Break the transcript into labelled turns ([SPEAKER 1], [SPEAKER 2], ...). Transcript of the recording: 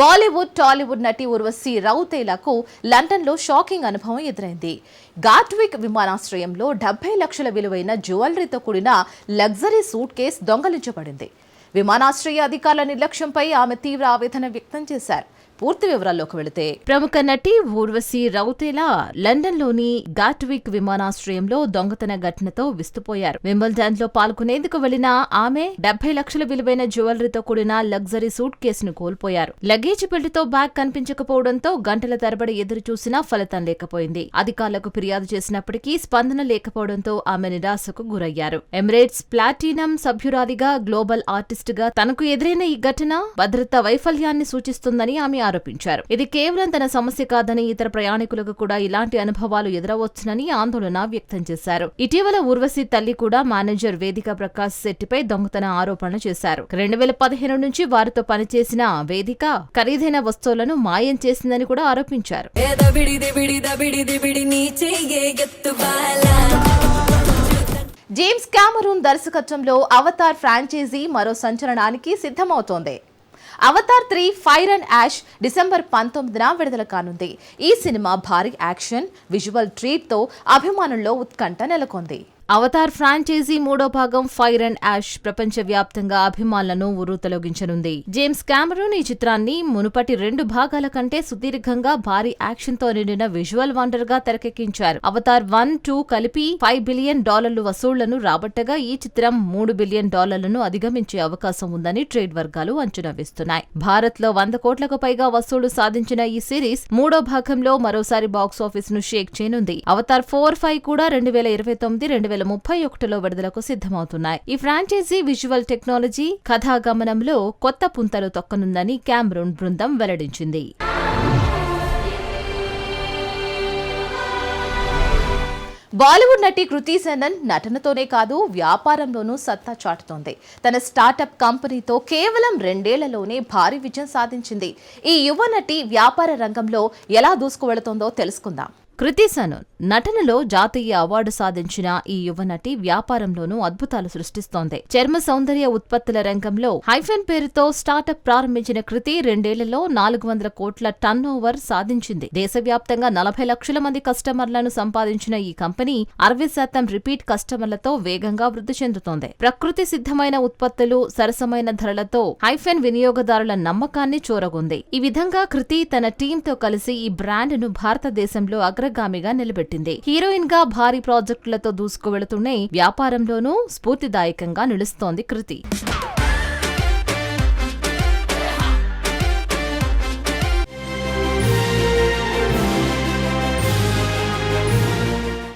[SPEAKER 1] బాలీవుడ్ టాలీవుడ్ నటి ఉర్వశి రౌతేలకు లండన్లో షాకింగ్ అనుభవం ఎదురైంది. గాట్విక్ విమానాశ్రయంలో డెబ్బై లక్షల విలువైన జ్యువెలరీతో కూడిన లగ్జరీ సూట్ కేస్ దొంగలించబడింది. విమానాశ్రయ అధికారుల నిర్లక్ష్యంపై ఆమె తీవ్ర ఆవేదన వ్యక్తం చేశారు. పూర్తి వివరాల్లోకి వెళితే ప్రముఖ నటి ఊర్వశి రౌతేలా లండన్లోని గాట్విక్ విమానాశ్రయంలో దొంగతన ఘటనతో విస్తుపోయారు. వింబల్డన్లో పాల్గొనేందుకు వెళ్ళిన ఆమె డెబ్బై లక్షల విలువైన జ్యువెలరీతో కూడిన లగ్జరీ సూట్ కేసును కోల్పోయారు. లగేజ్ బెల్ట్తో బ్యాగ్ కనిపించకపోవడంతో గంటల తరబడి ఎదురు చూసినా ఫలితం లేకపోయింది. అధికారులకు ఫిర్యాదు చేసినప్పటికీ స్పందన లేకపోవడంతో ఆమె నిరాశకు గురయ్యారు. ఎమిరేట్స్ ప్లాటినం సభ్యురాలిగా గ్లోబల్ ఆర్టిస్ట్గా తనకు ఎదురైన ఈ ఘటన భద్రతా వైఫల్యాన్ని సూచిస్తుందని ఆమె ఆరోపించారు. ఇది కేవలం తన సమస్య కాదని ఇతర ప్రయాణికులకు కూడా ఇలాంటి అనుభవాలు ఎదురవచ్చునని ఆందోళన వ్యక్తం చేశారు. ఇటీవల ఊర్వశి తల్లి కూడా మేనేజర్ వేదిక ప్రకాశ్ శెట్టిపై దొంగతన ఆరోపణలు చేశారు. రెండు వేల పదిహేను నుంచి వారితో పనిచేసిన వేదిక ఖరీదైన వస్తువులను మాయం చేసిందని కూడా ఆరోపించారు. జేమ్స్ క్యామరూన్ దర్శకత్వంలో అవతార్ ఫ్రాంచైజీ మరో సంచలనానికి సిద్ధమవుతోంది. Avatar three fire and ash December పంతొమ్మిదిన విడుదల కానుంది. ఈ సినిమా భారీ యాక్షన్ విజువల్ ట్రీట్తో అభిమానుల్లో ఉత్కంఠ నెలకొంది. అవతార్ ఫ్రాంచైజీ మూడో భాగం ఫైర్ అండ్ యాష్ ప్రపంచవ్యాప్తంగా అభిమానులను ఉర్రూతలొగించనుంది జేమ్స్ క్యామరూన్ ఈ చిత్రాన్ని మునుపటి రెండు భాగాల కంటే సుదీర్ఘంగా భారీ యాక్షన్తో నిండిన విజువల్ వండర్గా తెరకెక్కించారు. అవతార్ వన్ టూ కలిపి ఫైవ్ బిలియన్ డాలర్లు వసూళ్ళను రాబట్టగా ఈ చిత్రం మూడు బిలియన్ డాలర్లను అధిగమించే అవకాశం ఉందని ట్రేడ్ వర్గాలు అంచనా వేస్తున్నాయి. భారత్లో వంద కోట్లకు పైగా వసూళ్ళు సాధించిన ఈ సిరీస్ మూడో భాగంలో మరోసారి బాక్స్ ఆఫీస్ను షేక్ చేయనుంది. అవతార్ ఫోర్ ఫైవ్ కూడా రెండు వేల ఇరవై తొమ్మిది రెండు వేల ముప్పై ఒకటిలో విడుదలకు సిద్ధమవుతున్నాయి. ఈ ఫ్రాంచైజీ విజువల్ టెక్నాలజీ కథాగమనంలో కొత్త పుంతలు తొక్కనుందని క్యామ్రూన్ బృందం వెల్లడించింది. బాలీవుడ్ నటి కృతి సెనన్ నటనతోనే కాదు వ్యాపారంలోనూ సత్తా చాటుతోంది. తన స్టార్టప్ కంపెనీతో కేవలం రెండేళ్ళలోనే భారీ విజయం సాధించింది. ఈ యువ నటి వ్యాపార రంగంలో ఎలా దూసుకువెళుతోందో తెలుసుకుందాం. కృతి సనోన్ నటనలో జాతీయ అవార్డు సాధించిన ఈ యువ నటి వ్యాపారంలోనూ అద్భుతాలు సృష్టిస్తోంది. చర్మ సౌందర్య ఉత్పత్తుల రంగంలో హైఫెన్ పేరుతో స్టార్టప్ ప్రారంభించిన కృతి రెండేళ్ళలో నాలుగు వందల కోట్ల టర్న్ ఓవర్ సాధించింది. దేశవ్యాప్తంగా నలభై లక్షల మంది కస్టమర్లను సంపాదించిన ఈ కంపెనీ అరవై శాతం రిపీట్ కస్టమర్లతో వేగంగా వృద్ధి చెందుతోంది. ప్రకృతి సిద్ధమైన ఉత్పత్తులు సరసమైన ధరలతో హైఫెన్ వినియోగదారుల నమ్మకాన్ని చూరగొంది. ఈ విధంగా కృతి తన టీంతో కలిసి ఈ బ్రాండ్ను భారతదేశంలో అగ్రగామిగా నిలబెట్టింది. హీరోయిన్గా భారీ ప్రాజెక్టులతో దూసుకువెళుతూనే వ్యాపారంలోనూ స్ఫూర్తిదాయకంగా నిలుస్తోంది కృతి.